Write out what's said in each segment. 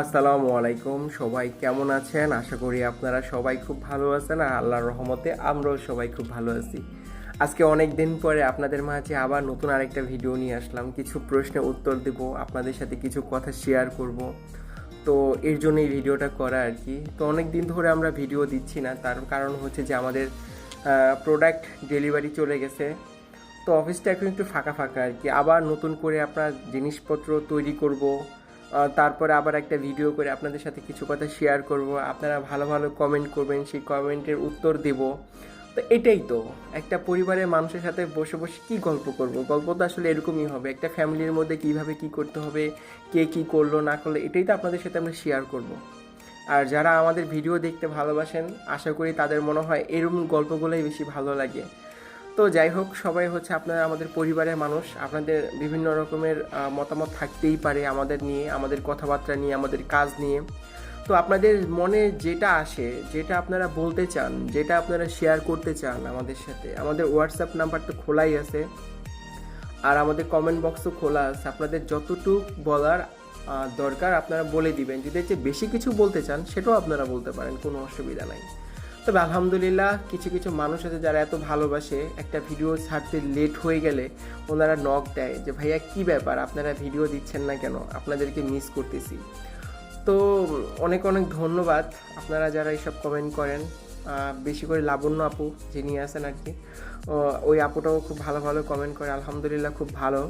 আসসালামু আলাইকুম। সবাই কেমন আছেন? আশা করি আপনারা সবাই খুব ভালো আছেন আর আল্লাহর রহমতে আমরাও সবাই খুব ভালো আছি। আজকে অনেক দিন পরে আপনাদের মাঝে আবার নতুন আরেকটা ভিডিও নিয়ে আসলাম। কিছু প্রশ্নের উত্তর দেব, আপনাদের সাথে কিছু কথা শেয়ার করব। তো এর জন্য এই ভিডিওটা করা আর কি। তো অনেক দিন ধরে আমরা ভিডিও দিচ্ছি না, তার কারণ হচ্ছে যে আমাদের প্রোডাক্ট ডেলিভারি চলে গেছে। তো অফিসটা এখন একটু ফাঁকা ফাঁকা আর কি। আবার নতুন করে আপনার জিনিসপত্র তৈরি করব তারপরে আবার একটা ভিডিও করে আপনাদের সাথে কিছু কথা শেয়ার করব। আপনারা ভালো ভালো কমেন্ট করবেন, সেই কমেন্টের উত্তর দেব। তো এটাই তো, একটা পরিবারের মানুষের সাথে বসে বসে কি গল্প করব? গল্প তো আসলে এরকমই হবে, একটা ফ্যামিলির মধ্যে কীভাবে কি করতে হবে, কে কি করল, না করল, এটাই তো আপনাদের সাথে আমরা শেয়ার করব। আর যারা আমাদের ভিডিও দেখতে ভালোবাসেন, আশা করি তাদের মনে হয় এরকম গল্পগুলোই বেশি ভালো লাগে। তো যাই হোক, সবাই হচ্ছে আপনারা আমাদের পরিবারের মানুষ। আপনাদের বিভিন্ন রকমের মতামত থাকতেই পারে আমাদের নিয়ে, আমাদের কথাবার্তা নিয়ে, আমাদের কাজ নিয়ে। তো আপনাদের মনে যেটা আসে, যেটা আপনারা বলতে চান, যেটা আপনারা শেয়ার করতে চান আমাদের সাথে, আমাদের হোয়াটসঅ্যাপ নাম্বার তো খোলাই আছে। আর আমাদের কমেন্ট বক্সও খোলা আছে। আপনাদের যতটুকু বলার দরকার আপনারা বলে দিবেন। যদি যে বেশি কিছু বলতে চান, সেটাও আপনারা বলতে পারেন, কোনো অসুবিধা নাই। তবে আলহামদুলিল্লাহ কিছু কিছু মানুষ আছে যারা এত ভালোবাসে একটা ভিডিও ছাড়তে লেট হয়ে গেলে ওনারা নক দেয় যে, ভাইয়া, কি ব্যাপার? আপনারা ভিডিও দিচ্ছেন না কেন? আপনাদেরকে মিস করতেছি। তো অনেক অনেক ধন্যবাদ। আপনারা যারা এইসব কমেন্ট করেন বেশি করে লাবণ্য আপু যিনি আছেন আর কি ওই আপুটাও খুব ভালো ভালো কমেন্ট করে, আলহামদুলিল্লাহ খুব ভালো।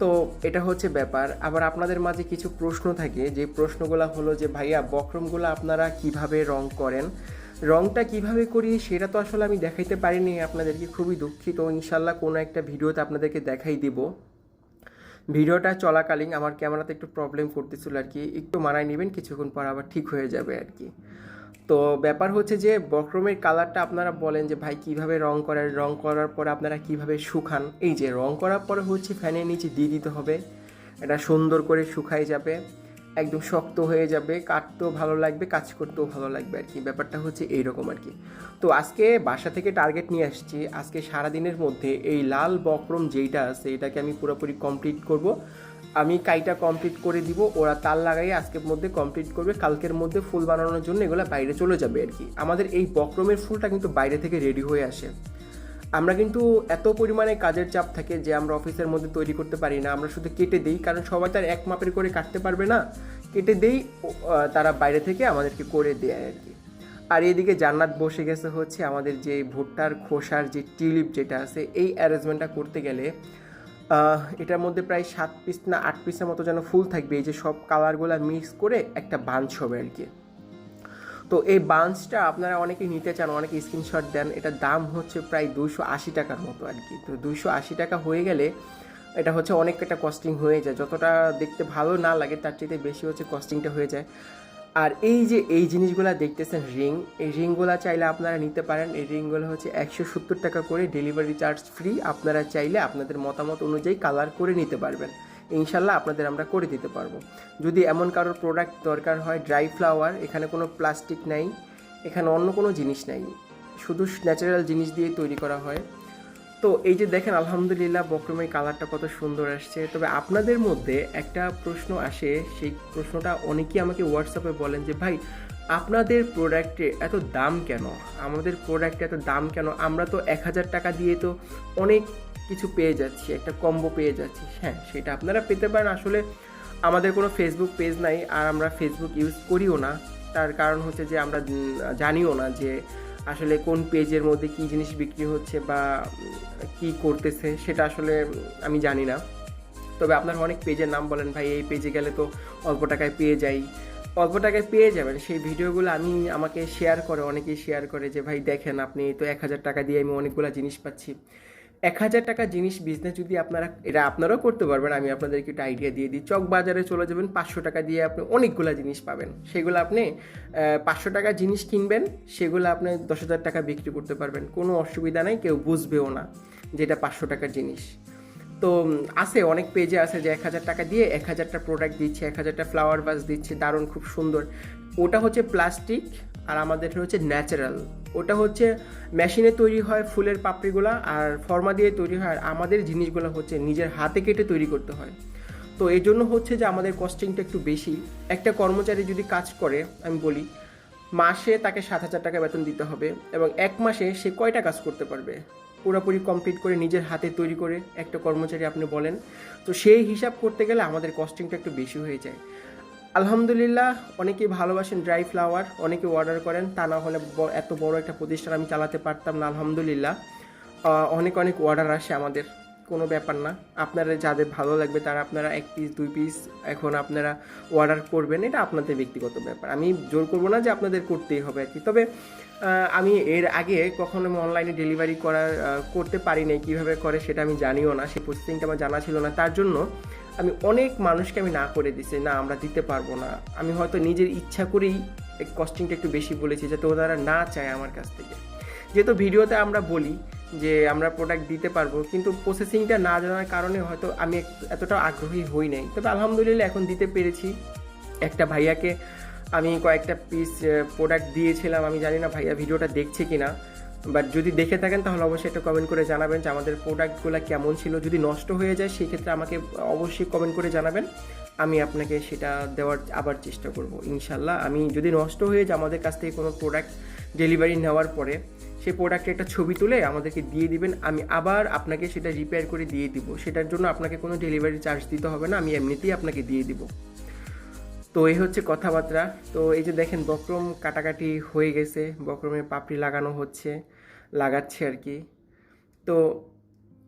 তো এটা হচ্ছে ব্যাপার। আবার আপনাদের মাঝে কিছু প্রশ্ন থাকে, যে প্রশ্নগুলো হলো যে, ভাইয়া, বক্রমগুলো আপনারা কীভাবে রং করেন? রংটা কীভাবে করি সেটা তো আসলে আমি দেখাইতে পারিনি, আপনাদেরকে খুবই দুঃখিত। ইনশাল্লাহ কোনো একটা ভিডিওতে আপনাদেরকে দেখাই দিব। ভিডিওটা চলাকালীন আমার ক্যামেরাতে একটু প্রবলেম করতেছিল আর কি, একটু মানায় নেবেন, কিছুক্ষণ পর আবার ঠিক হয়ে যাবে আর কি। তো ব্যাপার হচ্ছে যে বক্রমের কালারটা আপনারা বলেন যে, ভাই, কীভাবে রং করেন রং করার পরে আপনারা কীভাবে শুকান? এই যে রং করার পরে হচ্ছে ফ্যানের নিচে দিয়ে দিতে হবে। এটা সুন্দর করে শুকাই যাবে। একদম শক্ত হয়ে যাবে, কাটতেও ভালো লাগবে, কাজ করতেও ভালো লাগবে আর কি। ব্যাপারটা হচ্ছে এইরকম আর কি। তো আজকে বাসা থেকে টার্গেট নিয়ে আসছি। আজকে সারাদিনের মধ্যে এই লাল বক্রম যেইটা আছে, এটাকে আমি পুরোপুরি কমপ্লিট করব। আমি কাইটা কমপ্লিট করে দিব, ওরা তার লাগাই আজকের মধ্যে কমপ্লিট করবে। কালকের মধ্যে ফুল বানানোর জন্য এগুলো বাইরে চলে যাবে আর কি। আমাদের এই বক্রমের ফুলটা কিন্তু বাইরে থেকে রেডি হয়ে আসে। আমরা কিন্তু এত পরিমাণে কাজের চাপ থাকে যে আমরা অফিসের মধ্যে তৈরি করতে পারি না, আমরা শুধু কেটে দিই, কারণ সবাই তার এক মাপের করে কাটতে পারবে না। কেটে দেই তারা বাইরে থেকে আমাদেরকে করে দেয় আর কি। আর এদিকে জান্নাত বসে গেছে হচ্ছে আমাদের যে ভুট্টার খোসার যে টিউলিপ যেটা আছে, এই অ্যারেঞ্জমেন্টটা করতে গেলে এটার মধ্যে প্রায় সাত পিস না আট পিসের মতো যেন ফুল থাকবে, এই যে সব কালারগুলো মিক্স করে একটা বাঞ্চ হবে আর কি। তো এই বাঞ্চটা আপনারা অনেকে নিতে চান, অনেকে স্ক্রিনশট দেন, এটার দাম হচ্ছে প্রায় দুশো আশি টাকার মতো আর কি। তো দুশো আশি টাকা হয়ে গেলে এটা হচ্ছে অনেক একটা কস্টিং হয়ে যায়। যতটা দেখতে ভালো না লাগে, তার চাইতে বেশি হচ্ছে কস্টিংটা হয়ে যায়। আর এই যে, এই জিনিসগুলো দেখতেছেন রিং এই রিংগুলো চাইলে আপনারা নিতে পারেন। এই রিংগুলো হচ্ছে একশো সত্তর টাকা করে ডেলিভারি চার্জ ফ্রি আপনারা চাইলে আপনাদের মতামত অনুযায়ী কালার করে নিতে পারবেন। ইনশাল্লাহ আপনাদের আমরা করে দিতে পারব। যদি এমন কারোর প্রোডাক্ট দরকার হয় ড্রাই ফ্লাওয়ার এখানে কোনো প্লাস্টিক নাই, এখানে অন্য কোনো জিনিস নাই। শুধু ন্যাচারাল জিনিস দিয়ে তৈরি করা হয়। তো এই যে দেখেন, আলহামদুলিল্লাহ বক্রমের কালারটা কত সুন্দর আসছে। তবে আপনাদের মধ্যে একটা প্রশ্ন আসে, সেই প্রশ্নটা অনেকেই আমাকে হোয়াটসঅ্যাপে বলেন যে, ভাই, আপনাদের প্রোডাক্টে এত দাম কেন? আমাদের প্রোডাক্টে এত দাম কেন? আমরা তো এক হাজার টাকা দিয়ে তো অনেক কিছু পেয়ে যাচ্ছি, একটা কম্বো পেয়ে যাচ্ছি। হ্যাঁ সেটা আপনারা পেতে পারেন। আসলে আমাদের কোনো ফেসবুক পেজ নাই আর আমরা ফেসবুক ইউজ করিও না। তার কারণ হচ্ছে যে আমরা জানিও না যে আসলে কোন পেজের মধ্যে কী জিনিস বিক্রি হচ্ছে বা কি করতেছে, সেটা আসলে আমি জানি না। তবে আপনারা অনেক পেজের নাম বলেন, ভাই, এই পেজে গেলে তো অল্প টাকায় পেয়ে যাই। অল্প টাকায় পেয়ে যাবেন। সেই ভিডিওগুলো আমি, আমাকে শেয়ার করে, অনেকেই শেয়ার করে যে, ভাই, দেখেন আপনি তো এক হাজার টাকা দিয়ে আমি অনেকগুলো জিনিস পাচ্ছি। এক হাজার টাকা জিনিস বিজনেস যদি আপনারা, এটা আপনারাও করতে পারবেন, আমি আপনাদেরকে একটা আইডিয়া দিয়ে দিই। চক বাজারে চলে যাবেন, পাঁচশো টাকা দিয়ে আপনি অনেকগুলো জিনিস পাবেন। সেগুলো আপনি পাঁচশো টাকা জিনিস কিনবেন, সেগুলো আপনি দশ হাজার টাকা বিক্রি করতে পারবেন। কোনো অসুবিধা নেই, কেউ বুঝবেও না যেটা পাঁচশো টাকার জিনিস। তো আছে, অনেক পেজে আছে যে এক হাজার টাকা দিয়ে এক হাজারটা প্রোডাক্ট দিচ্ছে, এক হাজারটা ফ্লাওয়ার বাস দিচ্ছে, দারুণ, খুব সুন্দর। ওটা হচ্ছে প্লাস্টিক আর আমাদের হচ্ছে ন্যাচারাল ওটা হচ্ছে মেশিনে তৈরি হয় ফুলের পাপড়িগুলো আর ফর্মা দিয়ে তৈরি হয় আর আমাদের জিনিসগুলো হচ্ছে নিজের হাতে কেটে তৈরি করতে হয়। তো এই জন্য হচ্ছে যে আমাদের কস্টিংটা একটু বেশি। একটা কর্মচারী যদি কাজ করে, আমি বলি, মাসে তাকে সাত হাজার টাকা বেতন দিতে হবে এবং এক মাসে সে কয়টা কাজ করতে পারবে? পুরোপুরি কমপ্লিট করে নিজের হাতে তৈরি করে একটা কর্মচারী আপনি বলেন। তো সেই হিসাব করতে গেলে আমাদের কস্টিংটা একটু বেশি হয়ে যায়। আলহামদুলিল্লাহ অনেকেই ভালোবাসেন ড্রাই ফ্লাওয়ার অনেকে অর্ডার করেন। তা না হলে এত বড় একটা প্রতিষ্ঠান আমি চালাতে পারতাম না আলহামদুলিল্লাহ। অনেক অনেক অর্ডার আসে আমাদের কোনো ব্যাপার না। আপনারা যাদের ভালো লাগবে তারা আপনারা এক পিস দুই পিস এখন আপনারা অর্ডার করবেন এটা আপনাদের ব্যক্তিগত ব্যাপার। আমি জোর করব না যে আপনাদের করতেই হবে আর কি। তবে আমি এর আগে কখনো আমি অনলাইনে ডেলিভারি আহ, করতে পারি নাই কীভাবে করে সেটা আমি জানিও না সেই প্রসেসিংটা আমার জানা ছিল না। তার জন্য আমি অনেক মানুষকে আমি না করে দিছি, না, আমরা দিতে পারব না। আমি হয়তো নিজের ইচ্ছা করেই এই কস্টিংটা একটু বেশি বলেছি যাতে ওনারা না চায় আমার কাছ থেকে। যেহেতু ভিডিওতে আমরা বলি যে আমরা প্রোডাক্ট দিতে পারব, কিন্তু প্রসেসিংটা না জানার কারণে হয়তো আমি এতটা আগ্রহী হই নাই। তবে আলহামদুলিল্লাহ এখন দিতে পেরেছি। একটা ভাইয়াকে আমি কয়েকটা পিস প্রোডাক্ট দিয়েছিলাম। আমি জানি না ভাইয়া ভিডিওটা দেখছে কিনা। বাট যদি দেখে থাকেন, তাহলে অবশ্যই একটা কমেন্ট করে জানাবেন যে আমাদের প্রোডাক্টগুলো কেমন ছিল। যদি নষ্ট হয়ে যায় সেক্ষেত্রে আমাকে অবশ্যই কমেন্ট করে জানাবেন। আমি আপনাকে সেটা দেওয়ার আবার চেষ্টা করব, ইনশাল্লাহ। আমি যদি নষ্ট হয়ে যায়, আমাদের কাছ থেকে কোনো প্রোডাক্ট ডেলিভারি নেওয়ার পরে, সেই প্রোডাক্টের একটা ছবি তুলে আমাদেরকে দিয়ে দিবেন। আমি আবার আপনাকে সেটা রিপেয়ার করে দিয়ে দিব। সেটার জন্য আপনাকে কোনো ডেলিভারি চার্জ দিতে হবে না। আমি এমনিতেই আপনাকে দিয়ে দিব। তো এই হচ্ছে কথাবার্তা। তো এই যে দেখেন, বক্রম কাটাকাটি হয়ে গেছে, বক্রমে পাপড়ি লাগানো হচ্ছে, লাগাচ্ছে আর কি। তো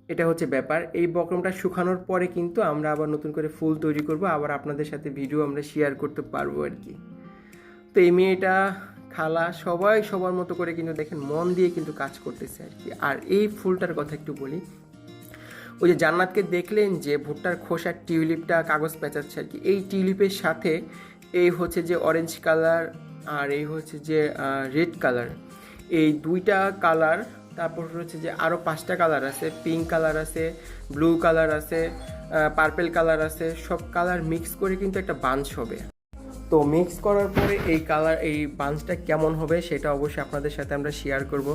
এটা হচ্ছে ব্যাপার। এই বক্রমটা শুকানোর পরে কিন্তু আমরা আবার নতুন করে ফুল তৈরি করব, আবার আপনাদের সাথে ভিডিও আমরা শেয়ার করতে পারব আর কি। তো এই মেয়েটা, খালা, সবাই সবার মতো করে কিন্তু দেখেন মন দিয়ে কিন্তু কাজ করতেছে আর কি। আর এই ফুলটার কথা একটু বলি ওই যে জান্নাতকে দেখলেন যে ভুট্টার খোসার টিউলিপটা কাগজ পেঁচাচ্ছে আর কি। এই টিউলিপের সাথে এই হচ্ছে যে অরেঞ্জ কালার আর এই হচ্ছে যে রেড কালার এই দুইটা কালার তারপর হচ্ছে যে আরও পাঁচটা কালার আছে। পিঙ্ক কালার আছে ব্লু কালার আছে পার্পেল কালার আছে, সব কালার মিক্স করে কিন্তু একটা বাঞ্চ হবে। তো মিক্স করার পরে এই কালার এই বাঞ্চটা কেমন হবে সেটা অবশ্যই আপনাদের সাথে আমরা শেয়ার করব।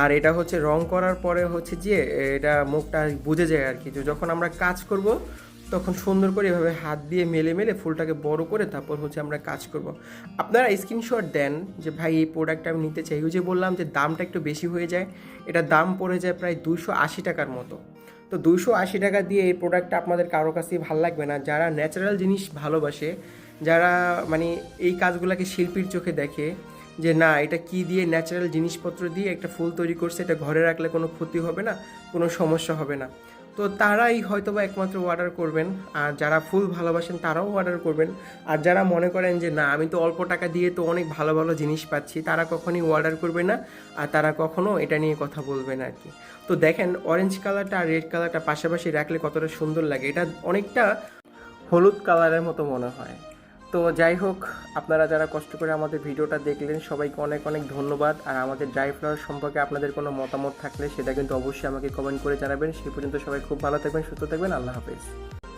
আর এটা হচ্ছে রং করার পরে হচ্ছে যে, এটা মুখটা বুঝে যায় আর কি। যখন আমরা কাজ করব, তখন সুন্দর করে এভাবে হাত দিয়ে মেলে মেলে ফুলটাকে বড় করে তারপর হচ্ছে আমরা কাজ করব। আপনারা স্ক্রিনশট দেন যে, ভাই, এই প্রোডাক্টটা আমি নিতে চাই। ওই যে বললাম যে, দামটা একটু বেশি হয়ে যায়। এটা দাম পড়ে যায় প্রায় দুশো আশি টাকার মতো। তো দুশো আশি টাকা দিয়ে এই প্রোডাক্টটা আপনাদের কারও কাছেই ভালো লাগবে না। যারা ন্যাচারাল জিনিস ভালোবাসে যারা মানে এই কাজগুলোকে শিল্পীর চোখে দেখে যে না, এটা কি দিয়ে ন্যাচারাল জিনিসপত্র দিয়ে একটা ফুল তৈরি করছে, এটা ঘরে রাখলে কোনো ক্ষতি হবে না, কোনো সমস্যা হবে না। তো তারাই হয়তো বা একমাত্র অর্ডার করবেন, আর যারা ফুল ভালোবাসেন তারাও অর্ডার করবেন। আর যারা মনে করেন যে না, আমি তো অল্প টাকা দিয়ে তো অনেক ভালো ভালো জিনিস পাচ্ছি, তারা কখনই অর্ডার করবে না, আর তারা কখনো এটা নিয়ে কথা বলবে না আর কি তো দেখেন অরেঞ্জ কালারটা আর রেড কালারটা পাশাপাশি রাখলে কতটা সুন্দর লাগে, এটা অনেকটা হলুদ কালারের মতো মনে হয়। তো যাই হোক, আপনারা যারা কষ্ট করে আমাদের ভিডিওটা দেখলেন, সবাইকে অনেক অনেক ধন্যবাদ। আর আমাদের ড্রাই ফ্লাওয়ার সম্পর্কে আপনাদের কোনো মতামত থাকলে সেটা কিন্তু অবশ্যই আমাকে কমেন্ট করে জানাবেন। সেই পর্যন্ত সবাই খুব ভালো থাকবেন, সুস্থ থাকবেন। আল্লাহ হাফেজ।